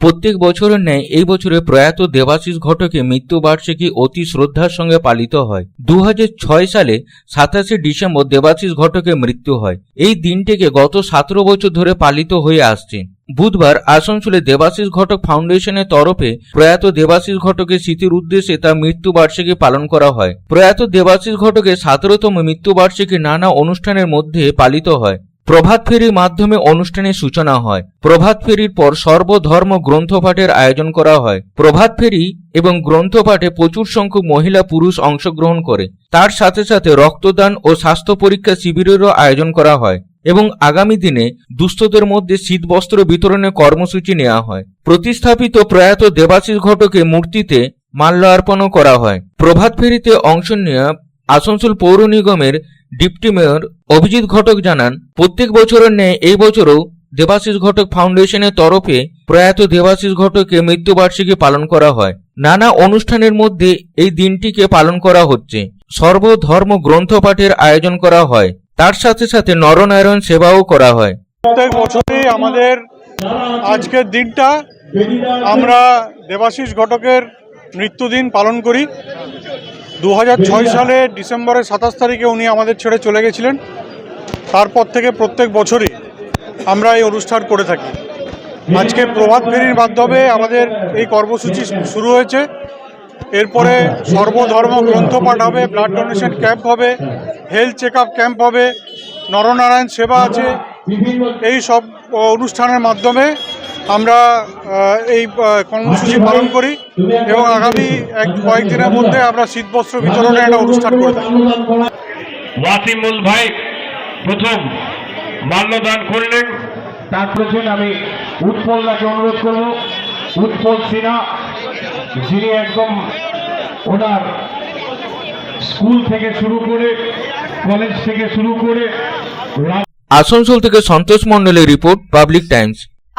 প্রত্যেক বছরের ন্যায় এই বছরে প্রয়াত দেবাশিস ঘটকের মৃত্যুবার্ষিকী অতি শ্রদ্ধার সঙ্গে পালিত হয়। দু হাজার ছয় সালে সাতাশে ডিসেম্বর দেবাশিস ঘটকের মৃত্যু হয়। এই দিনটিকে গত সতেরো বছর ধরে পালিত হয়ে আসছে। বুধবার আসানসোলে দেবাশিস ঘটক ফাউন্ডেশনের তরফে প্রয়াত দেবাশিস ঘটকের স্মৃতির উদ্দেশ্যে তার মৃত্যুবার্ষিকী পালন করা হয়। প্রয়াত দেবাশিস ঘটকের সতেরোতম মৃত্যুবার্ষিকী নানা অনুষ্ঠানের মধ্যে পালিত হয়। প্রভাত ফেরির মাধ্যমে অনুষ্ঠানের সূচনা হয়। প্রভাত ফেরির পর সর্বধর্ম গ্রন্থপাঠের আয়োজন করা হয়। প্রভাত ফেরি এবং গ্রন্থপাঠে প্রচুর সংখ্যক মহিলা পুরুষ অংশগ্রহণ করে। তার সাথে সাথে রক্তদান ও স্বাস্থ্য পরীক্ষা শিবিরেরও আয়োজন করা হয় এবং আগামী দিনে দুস্থদের মধ্যে শীতবস্ত্র বিতরণের কর্মসূচি নেওয়া হয়। প্রতিস্থাপিত প্রয়াত দেবাশিস ঘটকে মূর্তিতে মাল্যার্পণও করা হয়। প্রভাত ফেরিতে অংশ নেওয়া আসানসোল পৌর নিগমের ডিপটি মেয়র অভিজিৎ ঘটক জানান, প্রত্যেক বছরের ন্যায় এই বছরও দেবাশিস ঘটক ফাউন্ডেশনের তরফে প্রয়াত দেবাশিস ঘটকের মৃত্যুবার্ষিকী পালন করা হয়। নানা অনুষ্ঠানের মধ্যে এই দিনটিকে পালন করা হচ্ছে। সর্বধর্ম গ্রন্থপাঠের আয়োজন করা হয়। তার সাথে সাথে নরনারায়ণ সেবাও করা হয়। প্রত্যেক বছরই আমাদের আজকের দিনটা আমরা দেবাশিস ঘটকের মৃত্যুদিন পালন করি। দু হাজার ছয় সালে ডিসেম্বরের সাতাশ তারিখে উনি আমাদের ছেড়ে চলে গেছিলেন। তারপর থেকে প্রত্যেক বছরই আমরা এই অনুষ্ঠান করে থাকি। আজকে প্রভাত ফেরির মাধ্যমে আমাদের এই কর্মসূচি শুরু হয়েছে। এরপরে সর্বধর্ম গ্রন্থপাঠ হবে ব্লাড ডোনেশন ক্যাম্প হবে হেলথ চেক ক্যাম্প হবে, নরনারায়ণ সেবা আছে। এই সব অনুষ্ঠানের মাধ্যমে আমরা এই কর্মসূচি পালন করি এবং আগামী এক কয়েকদিনের মধ্যে আমরা শীতবস্ত্র বিতরণের একটা অনুষ্ঠান করে থাকি। ওয়াসিমুল ভাই প্রথম মাল্যদান করলেন। তার পেছনে আমি উৎপলদাকে অনুরোধ করব উৎপল সিনহা যিনি একদম ওনার স্কুল থেকে শুরু করে কলেজ থেকে শুরু করে আসানসোল থেকে সন্তোষ মণ্ডলের রিপোর্ট পাবলিক টাইমস।